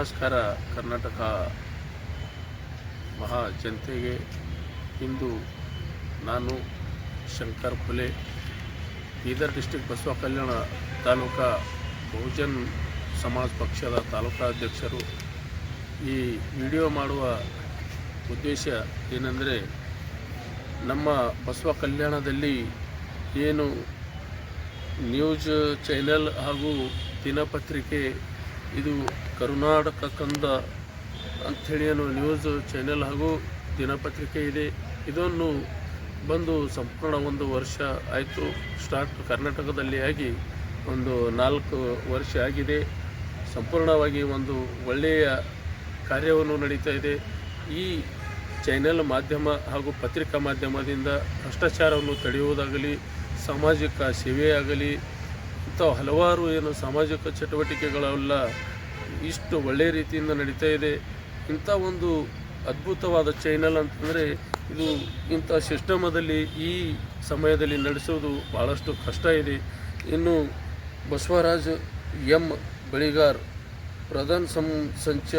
ನಮಸ್ಕಾರ. ಕರ್ನಾಟಕ ಮಹಾ ಜನತೆಗೆ ಇಂದು ನಾನು ಶಂಕರ್ ಖುಲೆ ಬೀದರ್ ಡಿಸ್ಟಿಕ್ ಬಸವ ಕಲ್ಯಾಣ ತಾಲೂಕಾ ಬಹುಜನ್ ಸಮಾಜ್ ಪಕ್ಷದ ತಾಲೂಕಾ ಅಧ್ಯಕ್ಷರು ಈ ವಿಡಿಯೋ ಮಾಡುವ ಉದ್ದೇಶ ಏನಂದರೆ, ನಮ್ಮ ಬಸವ ಕಲ್ಯಾಣದಲ್ಲಿ ಏನು ನ್ಯೂಸ್ ಚಾನೆಲ್ ಹಾಗೂ ದಿನಪತ್ರಿಕೆ ಇದು ಕರ್ನಾಟಕ ಕಂದ ಅಂಥೇಳಿ ಅನ್ನೋ ನ್ಯೂಸ್ ಚಾನೆಲ್ ಹಾಗೂ ದಿನಪತ್ರಿಕೆ ಇದೆ. ಇದನ್ನು ಬಂದು ಸಂಪೂರ್ಣ ಒಂದು ವರ್ಷ ಆಯಿತು. ಸ್ಟಾರ್ಟ್ ಕರ್ನಾಟಕದಲ್ಲಿ ಆಗಿ ಒಂದು ನಾಲ್ಕು ವರ್ಷ ಆಗಿದೆ. ಸಂಪೂರ್ಣವಾಗಿ ಒಂದು ಒಳ್ಳೆಯ ಕಾರ್ಯವನ್ನು ನಡೀತಾ ಇದೆ. ಈ ಚಾನೆಲ್ ಮಾಧ್ಯಮ ಹಾಗೂ ಪತ್ರಿಕಾ ಮಾಧ್ಯಮದಿಂದ ಭ್ರಷ್ಟಾಚಾರವನ್ನು ತಡೆಯುವುದಾಗಲಿ, ಸಾಮಾಜಿಕ ಸೇವೆಯಾಗಲಿ ಇಂಥ ಹಲವಾರು ಏನು ಸಾಮಾಜಿಕ ಚಟುವಟಿಕೆಗಳೆಲ್ಲ ಇಷ್ಟು ಒಳ್ಳೆಯ ರೀತಿಯಿಂದ ನಡೀತಾ ಇದೆ. ಇಂಥ ಒಂದು ಅದ್ಭುತವಾದ ಚೈನಲ್ ಅಂತಂದರೆ ಇದು ಇಂಥ ಸಿಸ್ಟಮದಲ್ಲಿ ಈ ಸಮಯದಲ್ಲಿ ನಡೆಸೋದು ಭಾಳಷ್ಟು ಕಷ್ಟ ಇದೆ. ಇನ್ನು ಬಸವರಾಜ್ ಎಂ ಬಳಿಗಾರ್, ಪ್ರಧಾನ ಸಂ, ಸಂಚ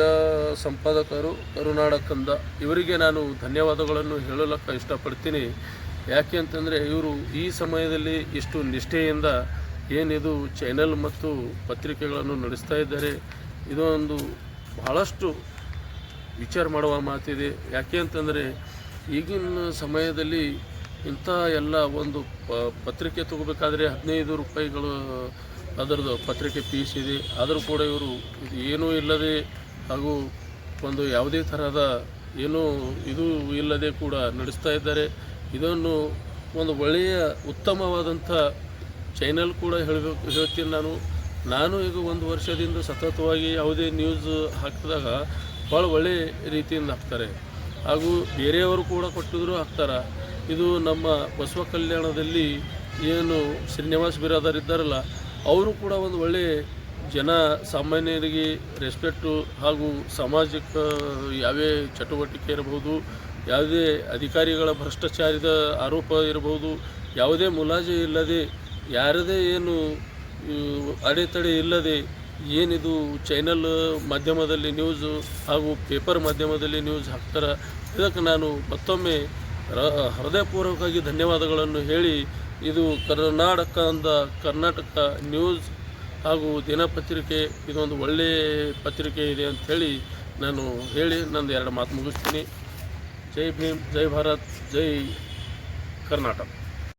ಸಂಪಾದಕರು ಕರುನಾಡ ಕಂದ, ಇವರಿಗೆ ನಾನು ಧನ್ಯವಾದಗಳನ್ನು ಹೇಳಲಕ್ಕ ಇಷ್ಟಪಡ್ತೀನಿ. ಯಾಕೆ ಅಂತಂದರೆ ಇವರು ಈ ಸಮಯದಲ್ಲಿ ಇಷ್ಟು ನಿಷ್ಠೆಯಿಂದ ಏನಿದು ಚಾನೆಲ್ ಮತ್ತು ಪತ್ರಿಕೆಗಳನ್ನು ನಡೆಸ್ತಾ ಇದ್ದಾರೆ, ಇದೊಂದು ಬಹಳಷ್ಟು ವಿಚಾರ ಮಾಡುವ ಮಾತಿದೆ. ಯಾಕೆ ಅಂತಂದರೆ, ಈಗಿನ ಸಮಯದಲ್ಲಿ ಇಂಥ ಎಲ್ಲ ಒಂದು ಪತ್ರಿಕೆ ತಗೋಬೇಕಾದ್ರೆ ಹದಿನೈದು ರೂಪಾಯಿಗಳು, ಅದರದ್ದು ಪತ್ರಿಕೆ ಪೀಸ್ ಇದೆ. ಆದರೂ ಕೂಡ ಇವರು ಏನೂ ಇಲ್ಲದೆ ಹಾಗೂ ಒಂದು ಯಾವುದೇ ಥರದ ಏನೂ ಇದು ಇಲ್ಲದೆ ಕೂಡ ನಡೆಸ್ತಾ ಇದ್ದಾರೆ. ಇದನ್ನು ಒಂದು ಒಳ್ಳೆಯ ಉತ್ತಮವಾದಂಥ ಚಾನಲ್ ಕೂಡ ಹೇಳಬೇಕು, ಹೇಳ್ತೀನಿ ನಾನು. ನಾನು ಈಗ ಒಂದು ವರ್ಷದಿಂದ ಸತತವಾಗಿ ಯಾವುದೇ ನ್ಯೂಸ್ ಹಾಕಿದಾಗ ಭಾಳ ಒಳ್ಳೆಯ ರೀತಿಯಿಂದ ಹಾಕ್ತಾರೆ. ಹಾಗೂ ಬೇರೆಯವರು ಕೂಡ ಕೊಟ್ಟಿದ್ರು ಹಾಕ್ತಾರೆ. ಇದು ನಮ್ಮ ಬಸವ ಕಲ್ಯಾಣದಲ್ಲಿ ಏನು ಶ್ರೀನಿವಾಸ್ ಬಿರಾದರ್ ಇದ್ದಾರಲ್ಲ, ಅವರು ಕೂಡ ಒಂದು ಒಳ್ಳೆ ಜನ ಸಾಮಾನ್ಯರಿಗೆ ರೆಸ್ಪೆಕ್ಟು ಹಾಗೂ ಸಾಮಾಜಿಕ ಯಾವೇ ಚಟುವಟಿಕೆ ಇರಬಹುದು ಯಾವುದೇ ಅಧಿಕಾರಿಗಳ ಭ್ರಷ್ಟಾಚಾರದ ಆರೋಪ ಇರಬಹುದು ಯಾವುದೇ ಮುಲಾಜೆ ಇಲ್ಲದೆ ಯಾರದೇ ಏನು ಅಡೆತಡೆ ಇಲ್ಲದೆ ಏನಿದು ಚೈನಲ್ ಮಾಧ್ಯಮದಲ್ಲಿ ನ್ಯೂಸು ಹಾಗೂ ಪೇಪರ್ ಮಾಧ್ಯಮದಲ್ಲಿ ನ್ಯೂಸ್ ಹಾಕ್ತಾರೆ, ಇದಕ್ಕೆ ನಾನು ಮತ್ತೊಮ್ಮೆ ಹೃದಯಪೂರ್ವಕವಾಗಿ ಧನ್ಯವಾದಗಳನ್ನು ಹೇಳಿ, ಇದು ಕರ್ನಾಟಕ ಅಂದ ಕರ್ನಾಟಕ ನ್ಯೂಸ್ ಹಾಗೂ ದಿನಪತ್ರಿಕೆ, ಇದೊಂದು ಒಳ್ಳೆಯ ಪತ್ರಿಕೆ ಇದೆ ಅಂತ ಹೇಳಿ ನಾನು ಹೇಳಿ, ನಂದು ಎರಡು ಮಾತು ಮುಗಿಸ್ತೀನಿ. ಜೈ ಭೀಮ್, ಜೈ ಭಾರತ್, ಜೈ ಕರ್ನಾಟಕ.